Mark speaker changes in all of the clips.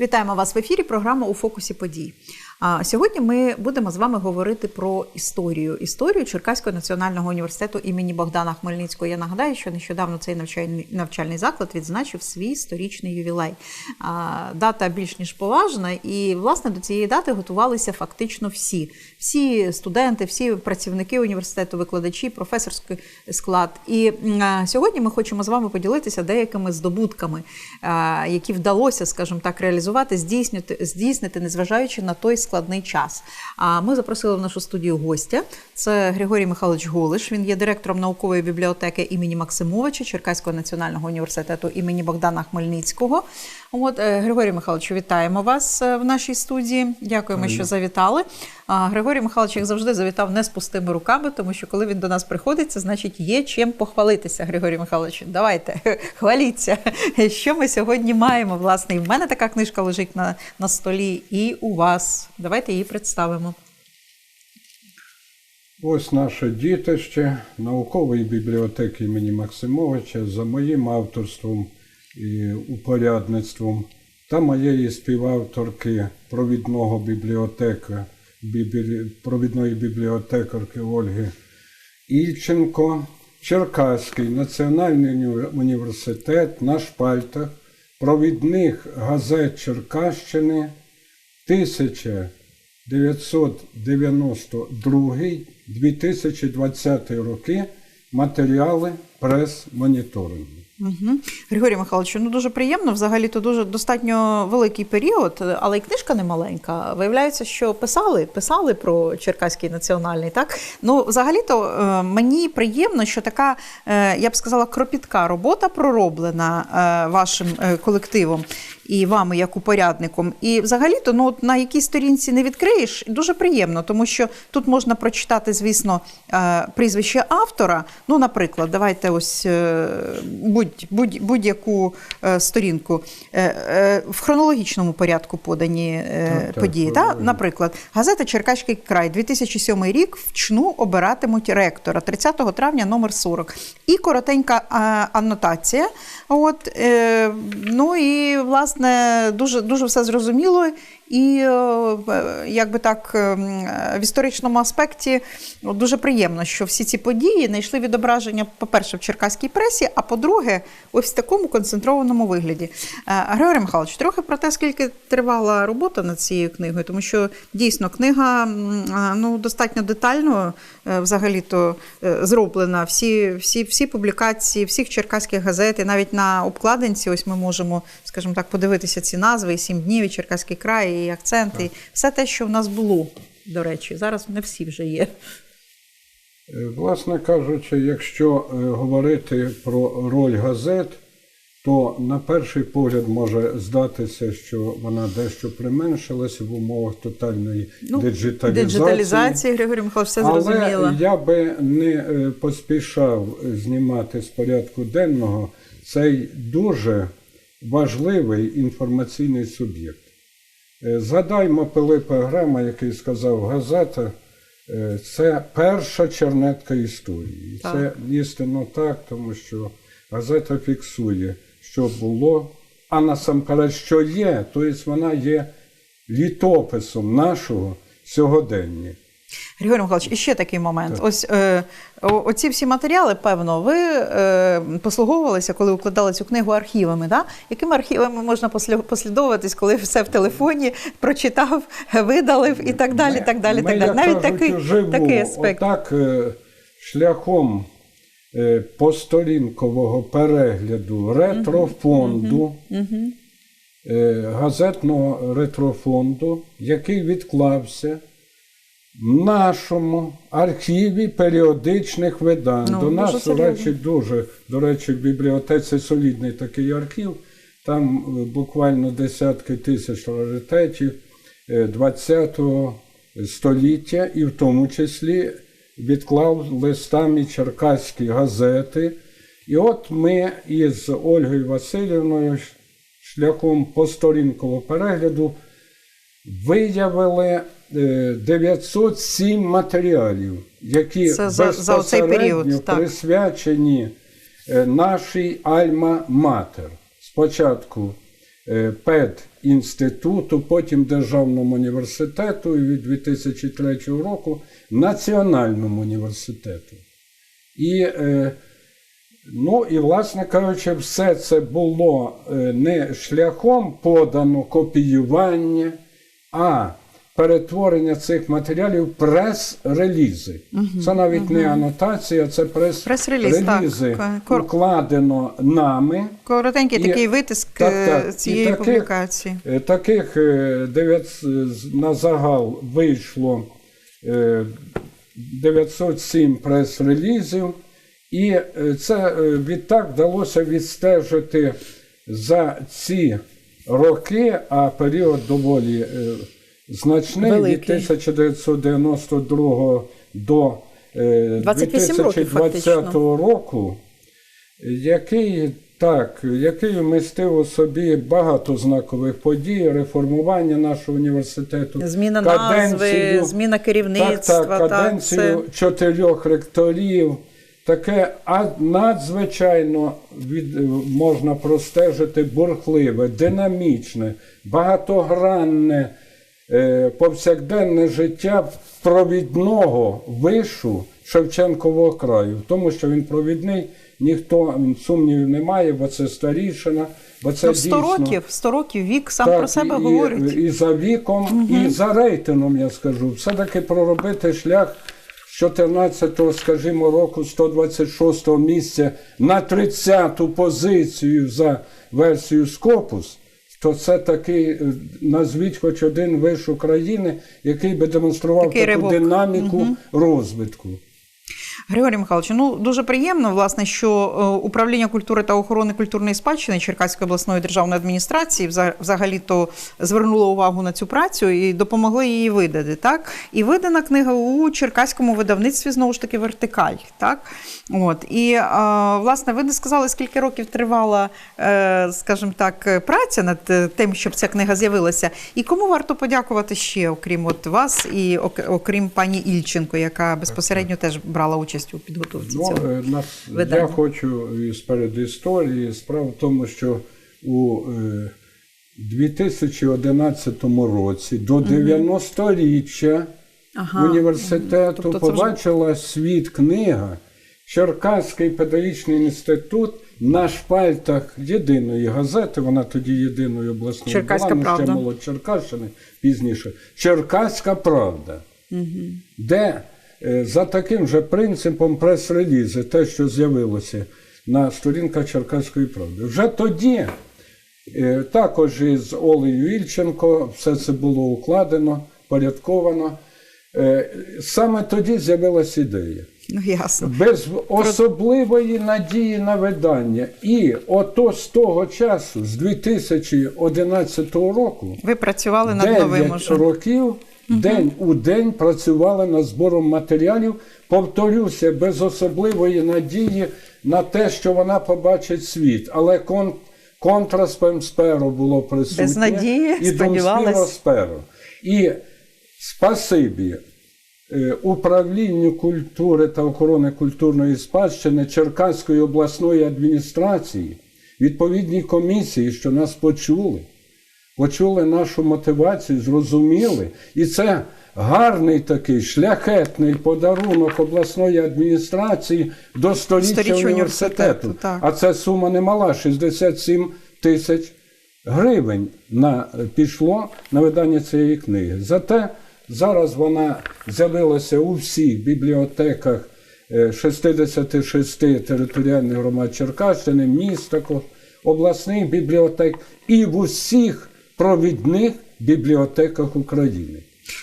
Speaker 1: Вітаємо вас в ефірі. Програма у фокусі подій. А сьогодні ми будемо з вами говорити про історію. Історію Черкаського національного університету імені Богдана Хмельницького. Я нагадаю, що нещодавно цей навчальний навчальний заклад відзначив свій сторічний ювілей. Дата більш ніж поважна, і власне до цієї дати готувалися фактично всі. Всі студенти, всі працівники університету, викладачі, професорський склад. І сьогодні ми хочемо з вами поділитися деякими здобутками, які вдалося, скажімо так, реалізувати, здійснити, здійснити, незважаючи на той складний час. А ми запросили в нашу студію гостя. Це Григорій Михайлович Голиш. Він є директором наукової бібліотеки імені Максимовича Черкаського національного університету імені Богдана Хмельницького. От е, Григорій Михайлович, вітаємо вас е, в нашій студії. Дякуємо, що завітали. Григорій Михайлович, як завжди, завітав не з пустими руками, тому що коли він до нас приходить, це значить є чим похвалитися. Григорій Михайлович, давайте хваліться, що ми сьогодні маємо. Власне, і в мене така книжка лежить на, на столі, і у вас. Давайте її представимо.
Speaker 2: Ось наше дітище наукової бібліотеки імені Максимовича за моїм авторством і упорядництвом та моєї співавторки провідного бібліотека, бібі- провідної бібліотекарки Ольги Ільченко, Черкаський національний університет на шпальтах провідних газет Черкащини 1992-2020 роки матеріали прес-моніторингу.
Speaker 1: Угу. Григорій Михайлович, ну дуже приємно. Взагалі то дуже достатньо великий період, але й книжка не маленька. Виявляється, що писали, писали про Черкаський національний. Так ну взагалі-то е, мені приємно, що така, е, я б сказала, кропітка робота пророблена е, вашим колективом і вами, як упорядником. І взагалі-то ну, на якій сторінці не відкриєш, дуже приємно, тому що тут можна прочитати, звісно, прізвище автора. Ну, наприклад, давайте ось е, будь, будь, будь-яку е, сторінку Е, е, в хронологічному порядку подані е,
Speaker 2: Так, так,
Speaker 1: події.
Speaker 2: так.
Speaker 1: Та? Наприклад, газета Черкаський край, 2007 рік вчну обиратимуть ректора 30 травня, номер 40. І коротенька а, анотація. От, е, ну і власне дуже, дуже все зрозуміло. І е, якби так е, в історичному аспекті дуже приємно, що всі ці події знайшли відображення, по-перше, в черкаській пресі, а по-друге, ось в такому концентрованому вигляді. Е, Григорій Михайлович, трохи про те, скільки тривала робота над цією книгою, тому що дійсно книга ну, достатньо детально е, взагалі-то е, зроблена. Всі, всі, всі публікації всіх черкаських газет, і навіть на обкладинці, ось ми можемо, скажімо так, подивитися ці назви, і сім днів, і Черкаський край, і акценти, і все те, що в нас було, до речі. Зараз не всі вже є.
Speaker 2: Е, Власне кажучи, якщо е, говорити про роль газет, то на перший погляд може здатися, що вона дещо применшилася в умовах тотальної диджиталізації.
Speaker 1: Диджиталізації, Григорій Михайлович, все
Speaker 2: Але я би не е, поспішав знімати з порядку денного цей дуже важливий інформаційний суб'єкт. Е, Згадаймо Пилипа Грема, який сказав, газета е, це перша чернетка історії.
Speaker 1: Так.
Speaker 2: Це істинно так, тому що газета фіксує, що було, а насамперед, що є, тобто вона є літописом нашого сьогодення.
Speaker 1: Григорій Михайлович, і ще такий момент. Ось е, оці всі матеріали, певно, ви е, послуговувалися, коли укладали цю книгу архівами. Да? Якими архівами можна послі- послідовуватись, коли все в телефоні прочитав, видалив і так далі. так далі,
Speaker 2: Ми,
Speaker 1: так далі. Навіть
Speaker 2: кажуть,
Speaker 1: такий,
Speaker 2: вживу,
Speaker 1: такий аспект.
Speaker 2: Отак, е, шляхом посторінкового перегляду ретрофонду, е, газетного ретрофонду, який відклався в нашому архіві періодичних видань.
Speaker 1: Ну,
Speaker 2: До нас, до речі, дуже, до речі, в бібліотеці солідний такий архів. Там е, буквально десятки тисяч раритетів е, 20-го століття, і в тому числі відклав листами черкаські газети. І от ми із Ольгою Васильівною шляхом посторінкового перегляду виявили е, 907 матеріалів, які
Speaker 1: Це за- за період,
Speaker 2: присвячені е, нашій Альма-Матер. Спочатку е, педінституту, потім Державному університету і від 2003 року Національному університету. І, е, ну, і, власне кажучи, все це було е, не шляхом подано копіювання, а перетворення цих матеріалів в прес-релізи. Це навіть не анотація, це прес-релізи
Speaker 1: Кор-
Speaker 2: укладено нами.
Speaker 1: Коротенький
Speaker 2: І-
Speaker 1: такий витиск
Speaker 2: Так,
Speaker 1: е,
Speaker 2: так. І
Speaker 1: цієї
Speaker 2: таких-
Speaker 1: публікації.
Speaker 2: Е, Таких е, на загал вийшло е, 907 прес-релізів, і е, це е, відтак вдалося відстежити за ці роки, а період доволі е, значний від 1992 до е,
Speaker 1: 28 років,
Speaker 2: 2020 року, який так, який вмістив у собі багато знакових подій, реформування нашого університету,
Speaker 1: Зміна
Speaker 2: каденцію-
Speaker 1: назви, зміна керівництва.
Speaker 2: так, так, каденцію
Speaker 1: це...
Speaker 2: чотирьох ректорів. Таке а- надзвичайно від, можна простежити бурхливе, динамічне, багатогранне, е, повсякденне життя провідного вишу Шевченкового краю. Тому, що він провідний, ніхто сумнівів немає, бо це старішина, бо це
Speaker 1: Ну, 100
Speaker 2: дійсно
Speaker 1: років, 100 років вік сам
Speaker 2: так,
Speaker 1: про себе
Speaker 2: і,
Speaker 1: говорить.
Speaker 2: І за віком, і за рейтингом, я скажу. Все-таки проробити шлях з 14-го, скажімо, року 126-го місця на 30-ту позицію за версією Скопус, то це такий, е, назвіть хоч один виш України, який би демонстрував
Speaker 1: Такий
Speaker 2: таку
Speaker 1: ривок.
Speaker 2: динаміку розвитку.
Speaker 1: Григорій Михайлович, ну дуже приємно, власне, що е, управління культури та охорони культурної спадщини Черкаської обласної державної адміністрації взагалі-то звернуло увагу на цю працю і допомогли її видати. Так і видана книга у черкаському видавництві знову ж таки вертикаль. Так от і е, власне, ви не сказали, скільки років тривала, е, скажімо так, праця над тим, щоб ця книга з'явилася. І кому варто подякувати ще, окрім от вас, і окрім пані Ільченко, яка безпосередньо теж брала участь у підготовці
Speaker 2: Ну,
Speaker 1: цього.
Speaker 2: е,
Speaker 1: видання.
Speaker 2: я хочу із передісторії. Справа в тому, що у е, 2011 році до 90-річчя
Speaker 1: Ага.
Speaker 2: університету
Speaker 1: Тобто це вже-
Speaker 2: побачила світ книга Черкаський педагогічний інститут на шпальтах єдиної газети, вона тоді єдиною обласною
Speaker 1: Черкаська
Speaker 2: була, ну, ще
Speaker 1: правда.
Speaker 2: молод Черкащини пізніше. Черкаська правда де е, за таким же принципом прес-релізи, те, що з'явилося на сторінках Черкаської правди. Вже тоді, е, також із Олею Ільченко, все це було укладено, порядковано. Е, Саме тоді з'явилася ідея.
Speaker 1: Ну ясно.
Speaker 2: Без особливої надії на видання. І ото з того часу, з 2011 року,
Speaker 1: Ви працювали над новим
Speaker 2: 9
Speaker 1: уже.
Speaker 2: років день у день працювали над збором матеріалів. Повторюся, без особливої надії на те, що вона побачить світ. Але кон, контра Спемсперо було присутнє.
Speaker 1: Без надії,
Speaker 2: і
Speaker 1: сподівались.
Speaker 2: Дом І спасибі е, управлінню культури та охорони культурної спадщини Черкаської обласної адміністрації, відповідній комісії, що нас почули почули нашу мотивацію, зрозуміли. І це гарний такий шляхетний подарунок обласної адміністрації до століття
Speaker 1: Сторіччя
Speaker 2: університету.
Speaker 1: так.
Speaker 2: А це сума немала 67 тисяч гривень на, пішло на видання цієї книги. Зате зараз вона з'явилася у всіх бібліотеках е, 66 територіальних громад Черкащини, міст також, обласних бібліотек і в усіх провідних бібліотеках України.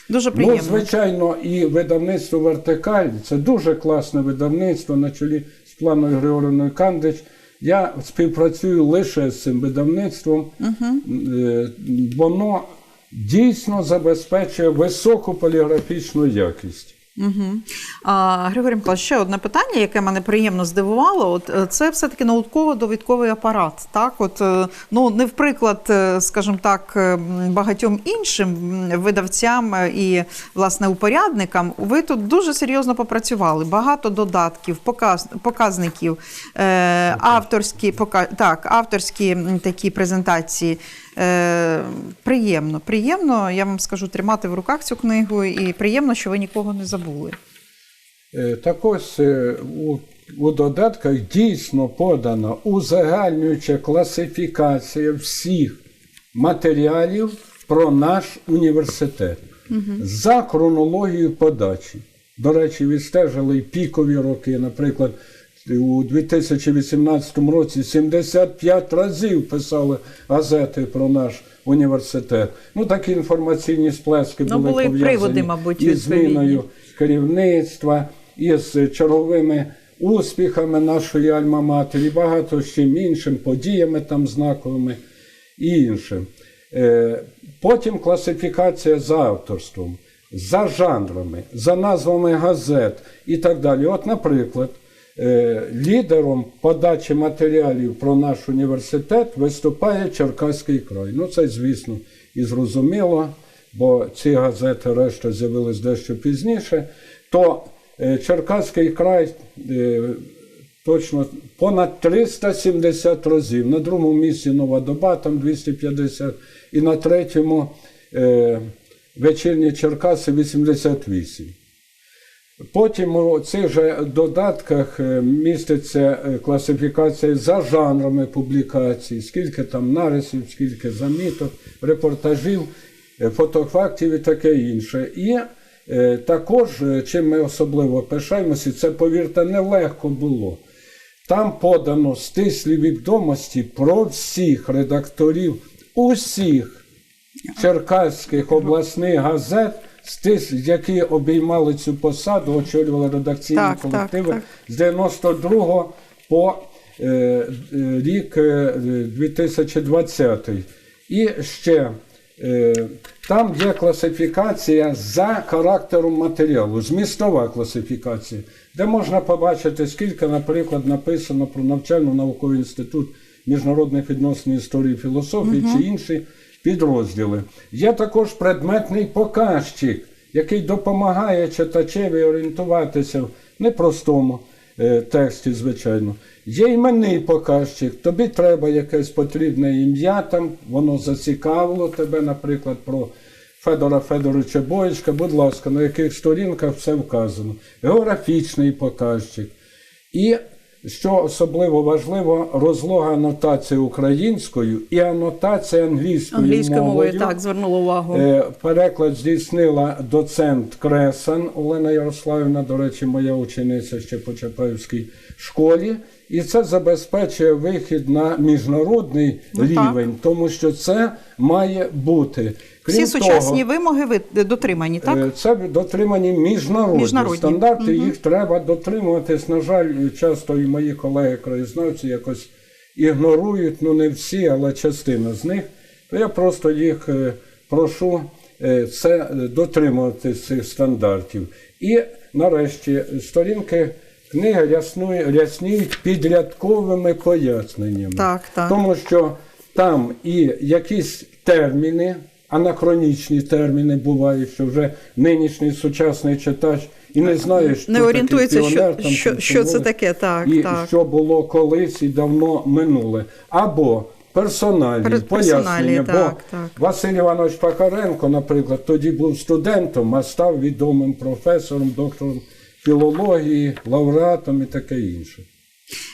Speaker 1: Дуже
Speaker 2: Ну, звичайно, і видавництво Вертикаль це дуже класне видавництво на чолі з планою Григорівною Кандич. Я співпрацюю лише з цим видавництвом. Е, Воно дійсно забезпечує високу поліграфічну якість.
Speaker 1: Угу. А, Григорій Миколаївич, ще одне питання, яке мене приємно здивувало. От е, це все-таки науково-довідковий апарат. Так, от е, ну не в приклад, е, скажімо так, багатьом іншим видавцям і власне упорядникам. Ви тут дуже серйозно попрацювали. Багато додатків, показ, показників, е, авторські пока, так, авторські такі презентації. Е, приємно, приємно, я вам скажу, тримати в руках цю книгу, і приємно, що ви нікого не забули.
Speaker 2: Е, Так ось е, у, у додатках дійсно подана узагальнююча класифікація всіх матеріалів про наш університет за хронологією подачі. До речі, відстежили пікові роки. Наприклад, у 2018 році 75 разів писали газети про наш університет. Ну, такі інформаційні сплески
Speaker 1: Ну,
Speaker 2: були
Speaker 1: були
Speaker 2: пов'язані
Speaker 1: приводи, мабуть,
Speaker 2: із зміною керівництва, із черговими успіхами нашої альма-матері, багато з чим іншим, подіями там знаковими і іншим. Е, Потім класифікація за авторством, за жанрами, за назвами газет і так далі. От, наприклад, лідером подачі матеріалів про наш університет виступає Черкаський край. Ну, це, звісно, і зрозуміло, бо ці газети решта з'явились дещо пізніше. То е, Черкаський край е, точно понад 370 разів. На другому місці нова доба, там 250, і на третьому е, вечірні Черкаси 88. Потім у цих же додатках е, міститься е, класифікація за жанрами публікацій, скільки там нарисів, скільки заміток, репортажів, е, фотофактів і таке інше. І також, чим ми особливо пишаємося, це, повірте, нелегко було. Там подано стислі відомості про всіх редакторів усіх черкаських обласних газет, стис, які обіймали цю посаду, очолювали редакційні
Speaker 1: Так, так,
Speaker 2: колективи
Speaker 1: так.
Speaker 2: з 92 по е, е, рік е, 2020. І ще е, там є класифікація за характером матеріалу, змістова класифікація, де можна побачити, скільки, наприклад, написано про навчально-науковий інститут міжнародних відносин історії і філософії чи інші підрозділи. Є також предметний показчик, який допомагає читачеві орієнтуватися в непростому е, тексті, звичайно. Є іменний показчик, тобі треба якесь потрібне ім'я, там воно зацікавило тебе, наприклад, про Федора Федоровича Боєчка, будь ласка, на яких сторінках все вказано. Географічний показчик. І, що особливо важливо, розлога анотації українською і анотація англійською,
Speaker 1: Англійською мовою
Speaker 2: мовою.
Speaker 1: так звернула увагу.
Speaker 2: Е, Переклад здійснила доцент Кресан Олена Ярославівна, до речі, моя учениця ще по Чапаївській школі. І це забезпечує вихід на міжнародний
Speaker 1: Ну, так.
Speaker 2: рівень, тому що це має бути.
Speaker 1: Всі сучасні
Speaker 2: того,
Speaker 1: вимоги дотримані, так?
Speaker 2: Е, Це дотримані міжнародні,
Speaker 1: Міжнародні.
Speaker 2: стандарти, їх треба дотримуватись. На жаль, часто і мої колеги-краєзнавці якось ігнорують, ну не всі, але частина з них. То я просто їх е, прошу е, це дотримуватись цих стандартів. І нарешті сторінки ряснує- рясніють підрядковими поясненнями.
Speaker 1: Так, так.
Speaker 2: Тому що там і якісь терміни, анахронічні терміни бувають, що вже нинішній сучасний читач і не знає, що
Speaker 1: Не
Speaker 2: таке
Speaker 1: орієнтується, що,
Speaker 2: там,
Speaker 1: що, що це таке, так,
Speaker 2: і
Speaker 1: так.
Speaker 2: що було колись і давно минуле. Або персональні
Speaker 1: Пер-
Speaker 2: пояснення.
Speaker 1: персоналі,
Speaker 2: бо
Speaker 1: так, так.
Speaker 2: Василь Іванович Пахаренко, наприклад, тоді був студентом, а став відомим професором, доктором філології, лауреатом і таке інше.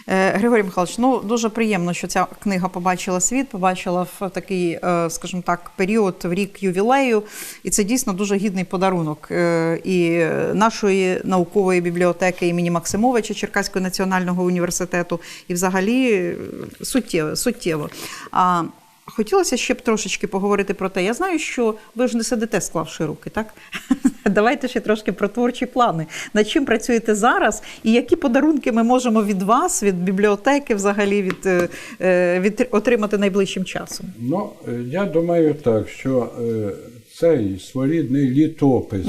Speaker 1: Е, Григорій Михайлович, ну дуже приємно, що ця книга побачила світ, побачила в такий, е, скажімо так, період в рік ювілею, і це дійсно дуже гідний подарунок е, і нашої наукової бібліотеки імені Максимовича Черкаського національного університету, і взагалі суттєво. суттєво. Хотілося ще б трошечки поговорити про те. Я знаю, що ви ж не сидите, склавши руки, так? Давайте ще трошки про творчі плани. Над чим працюєте зараз, і які подарунки ми можемо від вас, від бібліотеки, взагалі від, е, е, від отримати найближчим часом?
Speaker 2: Ну, е, я думаю так, що цей своєрідний літопис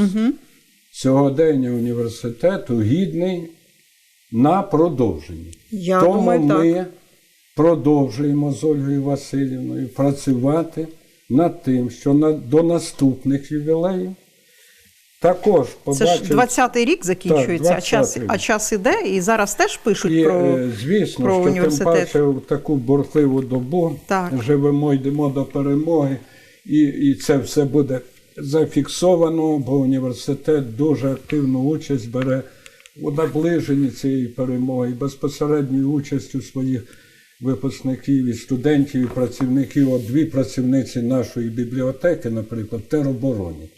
Speaker 2: сьогодення університету гідний на продовження.
Speaker 1: Я
Speaker 2: Тому
Speaker 1: думаю,
Speaker 2: ми
Speaker 1: так.
Speaker 2: Продовжуємо з Ольгою Васильівною працювати над тим, що на, до наступних ювілеїв також
Speaker 1: Це ж 20-й рік закінчується,
Speaker 2: Так,
Speaker 1: а, час,
Speaker 2: 20-й рік.
Speaker 1: а час іде, і зараз теж пишуть
Speaker 2: І,
Speaker 1: про.
Speaker 2: е, звісно,
Speaker 1: про
Speaker 2: що тим паче в таку бурхливу добу
Speaker 1: Так.
Speaker 2: живемо, йдемо до перемоги, і, і це все буде зафіксовано, бо університет дуже активну участь бере у наближенні цієї перемоги безпосередньою участю своїх випускників і студентів, і працівників. От дві працівниці нашої бібліотеки, наприклад, теробороні.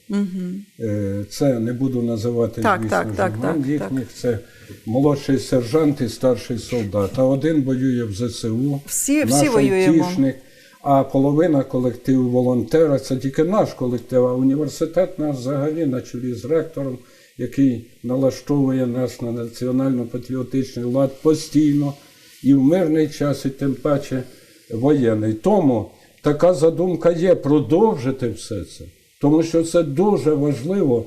Speaker 2: Е, Це не буду називати,
Speaker 1: Так,
Speaker 2: звісно,
Speaker 1: так, так, так,
Speaker 2: їхніх. Це молодший сержант і старший солдат. А один воює в ЗСУ,
Speaker 1: Всі-
Speaker 2: наш
Speaker 1: всі воюємо.
Speaker 2: а половина колективу волонтера це тільки наш колектив, а університет наш взагалі на чолі з ректором, який налаштовує нас на національно-патріотичний лад постійно і в мирний час, і тим паче воєнний. Тому така задумка є продовжити все це, тому що це дуже важливо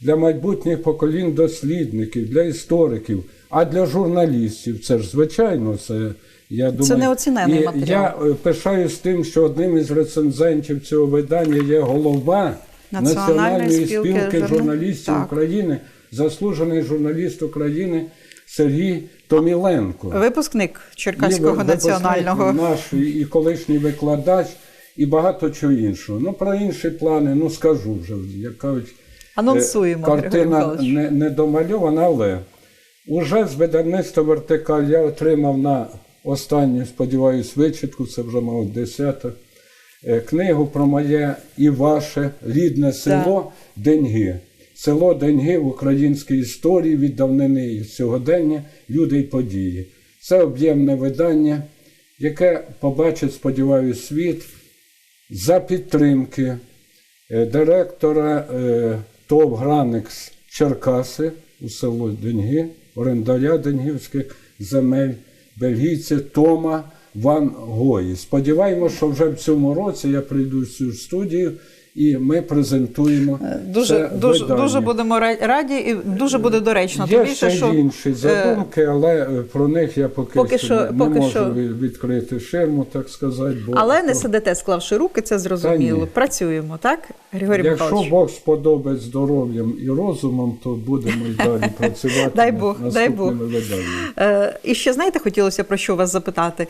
Speaker 2: для майбутніх поколінь дослідників, для істориків, а для журналістів. Це ж звичайно, це я думаю.
Speaker 1: Це неоцінений
Speaker 2: і
Speaker 1: матеріал.
Speaker 2: Я е, пишаюсь тим, що одним із рецензентів цього видання є голова
Speaker 1: Національної
Speaker 2: Національної
Speaker 1: спілки
Speaker 2: спілки, журналістів
Speaker 1: Так.
Speaker 2: України, заслужений журналіст України Сергій Томіленко.
Speaker 1: Випускник Черкаського
Speaker 2: випускник
Speaker 1: національного.
Speaker 2: Наш і, колишній викладач, і багато чого іншого. Ну, про інші плани, ну скажу вже, як кажуть.
Speaker 1: Анонсуємо,
Speaker 2: е, Картина не, не домальована, але уже з видавництва вертикаль я отримав на останню, сподіваюсь, вичитку, це вже, мабуть, десята, е, книгу про моє і ваше рідне село Деньги. Село Деньги в українській історії від давнини і сьогодення, люди й події. Це об'ємне видання, яке побачить, сподіваюся, світ за підтримки е, директора е, ТОВ Граникс Черкаси у село Деньги, орендаря Денгівських земель, бельгійця Тома Ван Гої. Сподіваємося, що вже в цьому році я прийду в цю студію і ми презентуємо.
Speaker 1: Дуже,
Speaker 2: це
Speaker 1: дуже,
Speaker 2: видання.
Speaker 1: дуже будемо ра- раді і дуже буде доречно.
Speaker 2: Є
Speaker 1: більше,
Speaker 2: ще
Speaker 1: що
Speaker 2: інші
Speaker 1: е,
Speaker 2: задумки, але е, про них я поки,
Speaker 1: поки
Speaker 2: що не
Speaker 1: поки
Speaker 2: можу
Speaker 1: що-
Speaker 2: відкрити ширму, так сказати. Бо
Speaker 1: але не сидите, склавши руки, це зрозуміло. Працюємо, так, Григорій
Speaker 2: Якщо
Speaker 1: Михайлович?
Speaker 2: Бог сподобить здоров'ям і розумом, то будемо й далі працювати
Speaker 1: Дай Бог, дай Бог. Е, і ще знаєте, хотілося про що вас запитати.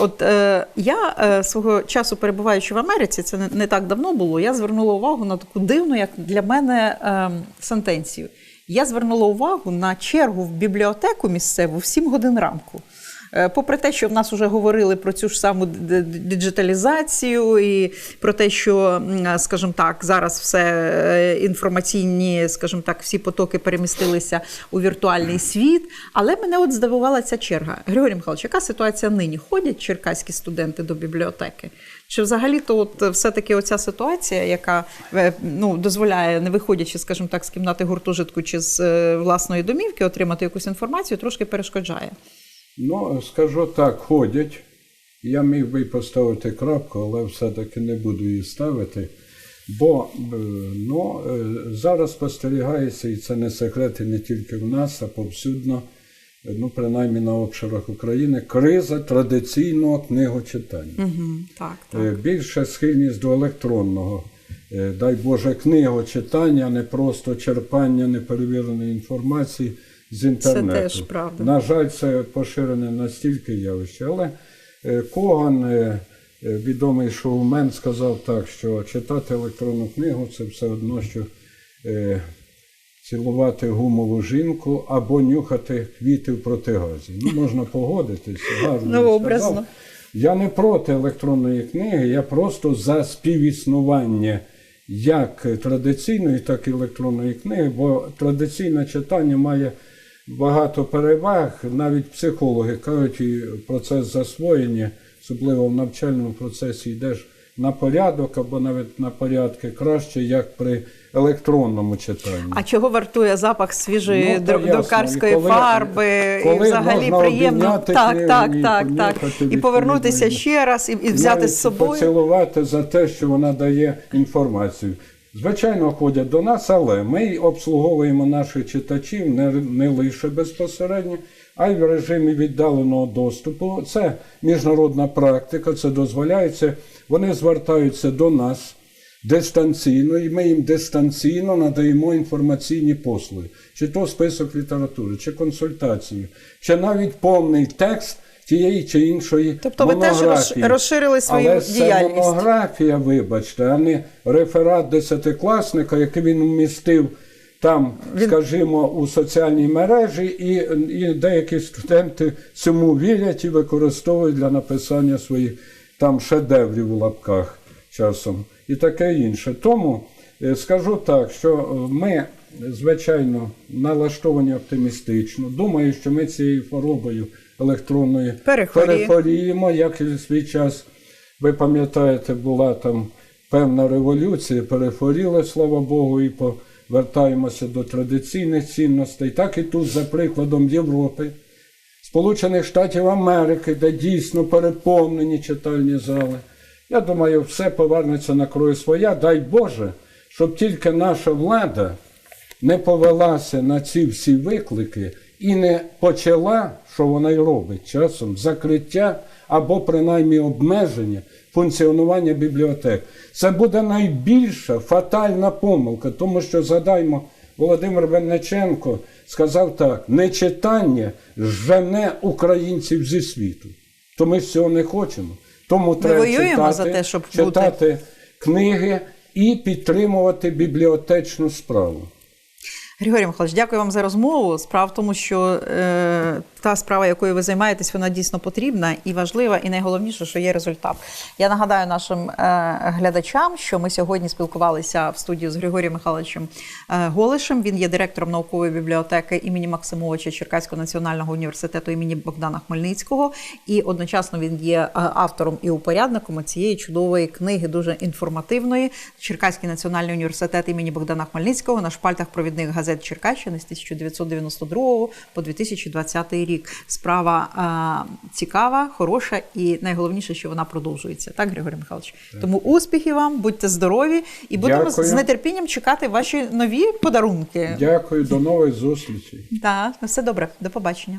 Speaker 1: От е, я е, свого часу перебуваючи в Америці, це не, не так давно було. Я звернула увагу на таку дивну, як для мене, е, сентенцію. Я звернула увагу на чергу в бібліотеку місцеву в 7 годин ранку. Е, Попри те, що в нас вже говорили про цю ж саму д- д- диджиталізацію і про те, що, скажімо так, зараз все е, інформаційні, скажімо так, всі потоки перемістилися у віртуальний світ. Але мене от здивувала ця черга. Григорій Михайлович, яка ситуація нині? Ходять черкаські студенти до бібліотеки? Чи взагалі-то от все-таки оця ситуація, яка е, ну, дозволяє, не виходячи, скажімо так, з кімнати гуртожитку чи з е, власної домівки, отримати якусь інформацію, трошки перешкоджає?
Speaker 2: Ну, скажу так, ходять. Я міг би поставити крапку, але все-таки не буду її ставити. Бо е, ну, е, зараз спостерігається, і це не секрет і не тільки в нас, а повсюдно, ну, принаймні на обширах України, криза традиційного книгочитання.
Speaker 1: Угу, так, так.
Speaker 2: Е, Більше схильність до електронного, дай Боже, книгочитання, а не просто черпання неперевіреної інформації з інтернету.
Speaker 1: теж правда.
Speaker 2: На жаль, це поширене настільки явище. Але е, Коган, е, е, відомий шоумен, сказав так, що читати електронну книгу це все одно, що цілувати гумову жінку або нюхати квіти в протигазі. Ну, можна погодитися, гарно
Speaker 1: Ну, образно.
Speaker 2: сказав. Я не проти електронної книги, я просто за співіснування як традиційної, так і електронної книги, бо традиційне читання має багато переваг. Навіть психологи кажуть, і процес засвоєння, особливо в навчальному процесі, йдеш на порядок або навіть на порядки краще, як при електронному читанні.
Speaker 1: А чого вартує запах свіжої
Speaker 2: Ну,
Speaker 1: дру- друкарської
Speaker 2: коли-
Speaker 1: фарби?
Speaker 2: коли
Speaker 1: і взагалі приємно так,
Speaker 2: книгу
Speaker 1: так,
Speaker 2: і
Speaker 1: так, так. І повернутися ще раз і, і взяти
Speaker 2: Навіть
Speaker 1: з собою.
Speaker 2: поцілувати за те, що вона дає інформацію. Звичайно, ходять до нас, але ми обслуговуємо наших читачів не, не лише безпосередньо, а й в режимі віддаленого доступу. Це міжнародна практика, це дозволяється. Вони звертаються до нас дистанційно, і ми їм дистанційно надаємо інформаційні послуги, чи то список літератури, чи консультацію, чи навіть повний текст тієї чи іншої.
Speaker 1: Тобто ви теж розширили свою
Speaker 2: Але це монографія, вибачте, а не реферат десятикласника, який він вмістив там, скажімо, у соціальній мережі, і, і деякі студенти цьому вірять і використовують для написання своїх там шедеврів у лапках часом і таке інше. Тому е, скажу так, що е, ми, звичайно, налаштовані оптимістично. Думаю, що ми цією хворобою електронною
Speaker 1: Перехворіємо.
Speaker 2: перехворіємо, як і в свій час. Ви пам'ятаєте, була там певна революція, перехворіли, слава Богу, і повертаємося до традиційних цінностей. Так і тут, за прикладом Європи, Сполучених Штатів Америки, де дійсно переповнені читальні зали. Я думаю, все повернеться на крою своя. Дай Боже, щоб тільки наша влада не повелася на ці всі виклики і не почала, що вона й робить часом, закриття або принаймні обмеження функціонування бібліотек. Це буде найбільша фатальна помилка, тому що згадаймо, Володимир Венеченко сказав так: нечитання жене українців зі світу. То ми ж цього не хочемо. Тому треба читати,
Speaker 1: за те, щоб бути.
Speaker 2: читати книги і підтримувати бібліотечну справу.
Speaker 1: Григорій Михайлович, дякую вам за розмову. Справа в тому, що е, та справа, якою ви займаєтесь, вона дійсно потрібна і важлива, і найголовніше, що є результат. Я нагадаю нашим е, глядачам, що ми сьогодні спілкувалися в студію з Григорієм Михайловичем е, Голишем. Він є директором наукової бібліотеки імені Максимовича Черкаського національного університету імені Богдана Хмельницького. І одночасно він є е, автором і упорядником цієї чудової книги, дуже інформативної. Черкаський національний університет імені Богдана Хмельницького на шпальтах провідних газет Черкащини з 1992 по 2020 рік. Справа цікава, хороша і найголовніше, що вона продовжується. Так, Григорій Михайлович? Тому успіхів вам, будьте здорові, і будемо
Speaker 2: Дякую.
Speaker 1: з нетерпінням чекати ваші нові подарунки.
Speaker 2: Дякую, до нових зустрічей.
Speaker 1: Так, на все добре, до побачення.